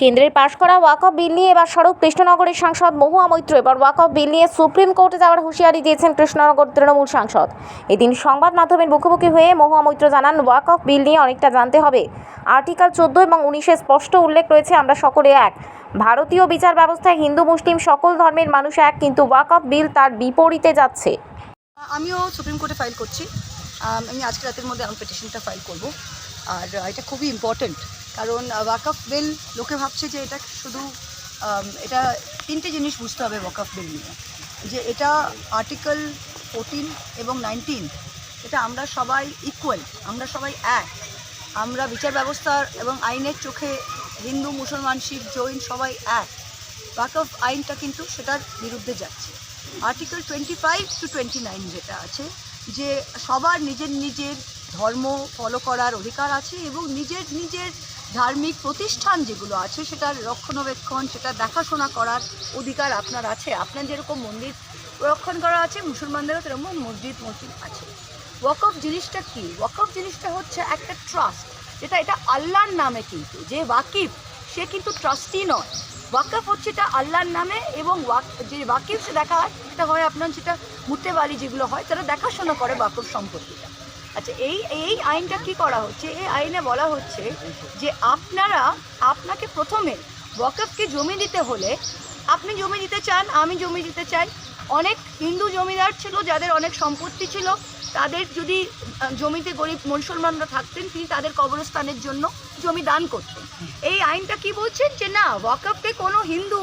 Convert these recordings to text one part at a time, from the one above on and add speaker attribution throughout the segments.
Speaker 1: কেন্দ্রের পাশ করা ওয়াকফ বিল নিয়ে এবার সড়ক কৃষ্ণনগরের সাংসদ মহুয়া মৈত্র। এবার ওয়াকফ বিল নিয়ে সুপ্রিম কোর্টে যাওয়ার হুঁশিয়ারি দিয়েছেন কৃষ্ণনগর তৃণমূল সাংসদ। এদিন সংবাদ মাধ্যমের মুখোমুখি হয়ে মহুয়া মৈত্র জানান, ওয়াকফ বিল নিয়ে অনেকটা জানতে হবে। আর্টিকেল চোদ্দ এবং উনিশে স্পষ্ট উল্লেখ রয়েছে, আমরা সকলে এক। ভারতীয় বিচার ব্যবস্থায় হিন্দু, মুসলিম সকল ধর্মের মানুষ এক, কিন্তু ওয়াকফ বিল তার বিপরীতে যাচ্ছে।
Speaker 2: আমিও সুপ্রিম কোর্টে ফাইল করছি। আমি আজকে রাতের মধ্যে আমার পিটিশনটা ফাইল করব। আর এটা খুবই ইম্পর্ট্যান্ট কারণ ওয়াকফ বিল, লোকে ভাবছে যে এটা শুধু এটা তিনটে জিনিস বুঝতে হবে ওয়াকফ বিল নিয়ে। যে এটা আর্টিকেল ফোরটিন এবং নাইনটিন, এটা আমরা সবাই ইকুয়াল আমরা সবাই এক। আমরা বিচার ব্যবস্থার এবং আইনের চোখে হিন্দু, মুসলমান, শিখ, জৈন সবাই এক। ওয়াকফ আইনটা কিন্তু সেটার বিরুদ্ধে যাচ্ছে। Article twenty five to twenty nine যেটা আছে, যে সবার নিজের নিজের ধর্ম ফলো করার অধিকার আছে এবং নিজের নিজের ধার্মিক প্রতিষ্ঠান যেগুলো আছে, সেটার রক্ষণাবেক্ষণ, সেটা দেখাশোনা করার অধিকার আপনার আছে। আপনার যেরকম মন্দির রক্ষণ করা আছে, মুসলমানদেরও সেরকম মসজিদ মসজিদ আছে। ওয়াকফ জিনিসটা কি? ওয়াকফ জিনিসটা হচ্ছে একটা ট্রাস্ট যেটা এটা আল্লাহর নামে কিন্তু, যে ওয়াকিফ, সে কিন্তু ট্রাস্টি নয়। ওয়াকফ হচ্ছে এটা আল্লাহর নামে এবং ওয়াক- যে ওয়াকিফ সে দেখা হয় সেটা হয় আপনার যেটা মুতে বাড়ি যেগুলো হয়, তারা দেখাশোনা করে ওয়াকফ সম্পত্তিটা। আচ্ছা এই এই আইনটা কি করা হচ্ছে? এই আইনে বলা হচ্ছে যে আপনারা, আপনাকে প্রথমে ওয়াকফকে জমি দিতে হলে আপনি জমি দিতে চান, আমি জমি দিতে চাই। অনেক হিন্দু জমিদার ছিল, যাদের অনেক সম্পত্তি ছিল। তাদের যদি জমিতে গরিব মুসলমানরা থাকতেন, তিনি তাদের কবরস্থানের জন্য জমি দান করতেন। এই আইনটা কি বলছেন যে না ওয়াকফকে কোনো হিন্দু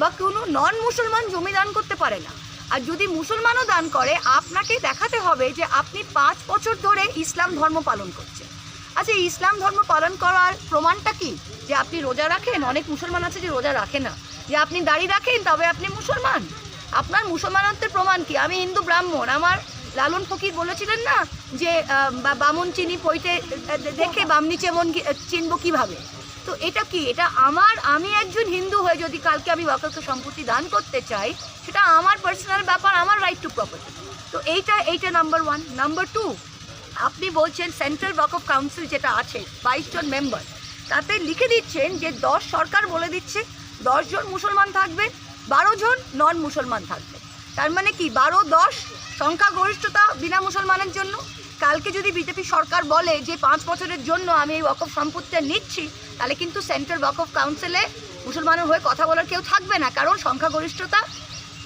Speaker 2: বা কোনো নন মুসলমান জমি দান করতে পারে না। আর যদি মুসলমানও দান করে, আপনাকে দেখাতে হবে যে আপনি পাঁচ বছর ধরে ইসলাম ধর্ম পালন করছেন। আচ্ছা ইসলাম ধর্ম পালন করার প্রমাণটা কি? যে আপনি রোজা রাখেন, অনেক মুসলমান আছে যে রোজা রাখে না। যে আপনি দাড়ি রাখেন, তবে আপনি মুসলমান। আপনার মুসলমানত্বের প্রমাণ কি? আমি হিন্দু ব্রাহ্মণ, আমার লালন ফকির বলেছিলেন না যে বামন চিনি পইতে দেখে বামনি চেমন চিনবো কীভাবে? তো এটা কি? এটা আমার, আমি একজন হিন্দু হয়ে যদি কালকে আমি ওয়াকফকে সম্পত্তি দান করতে চাই, সেটা আমার পার্সোনাল ব্যাপার, আমার রাইট টু প্রপার্টি তো এইটা এইটা নাম্বার ওয়ান নাম্বার টু আপনি বলছেন সেন্ট্রাল ওয়াকফ কাউন্সিল যেটা আছে, বাইশ জন মেম্বার তাতে লিখে দিচ্ছেন যে দশ সরকার বলে দিচ্ছে, দশ জন মুসলমান থাকবে, বারো জন নন মুসলমান থাকবে। তার মানে কি? বারো, দশ সংখ্যাগরিষ্ঠতা বিনা মুসলমানের জন্য? কালকে যদি বিজেপি সরকার বলে যে পাঁচ বছরের জন্য আমি এই ওয়াকফ সম্পত্তিটা নিচ্ছি, তাহলে কিন্তু সেন্ট্রাল ওয়াকফ কাউন্সিলে মুসলমানের হয়ে কথা বলার কেউ থাকবে না, কারণ সংখ্যাগরিষ্ঠতা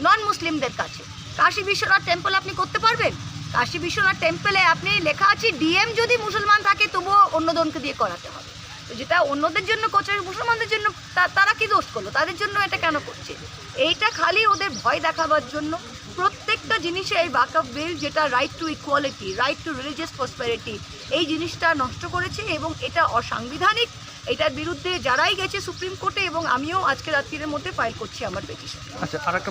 Speaker 2: নন মুসলিমদের কাছে। কাশী বিশ্বনাথ টেম্পল আপনি করতে পারবেন? কাশী বিশ্বনাথ টেম্পলে আপনি লেখা আছে ডিএম যদি মুসলমান থাকে, তবুও অন্যজনকে দিয়ে করাতে হবে। তো যেটা অন্যদের জন্য করছে, মুসলমানদের জন্য তারা কি দোষ করল? তাদের জন্য এটা কেন করছে? এইটা খালি ওদের ভয় দেখাবার জন্য। প্রত্যেকটা জিনিসে এই বাকআপ বিল যেটা right to equality right to religious prosperity এই জিনিসটা নষ্ট করেছে এবং এটা অসাংবিধানিক। এটার বিরুদ্ধে যারাই গেছে সুপ্রিম কোর্টে এবং আমিও আজকে রাত্রির মধ্যে ফাইল করছি আমার পেটিশন
Speaker 3: আচ্ছা আর একটা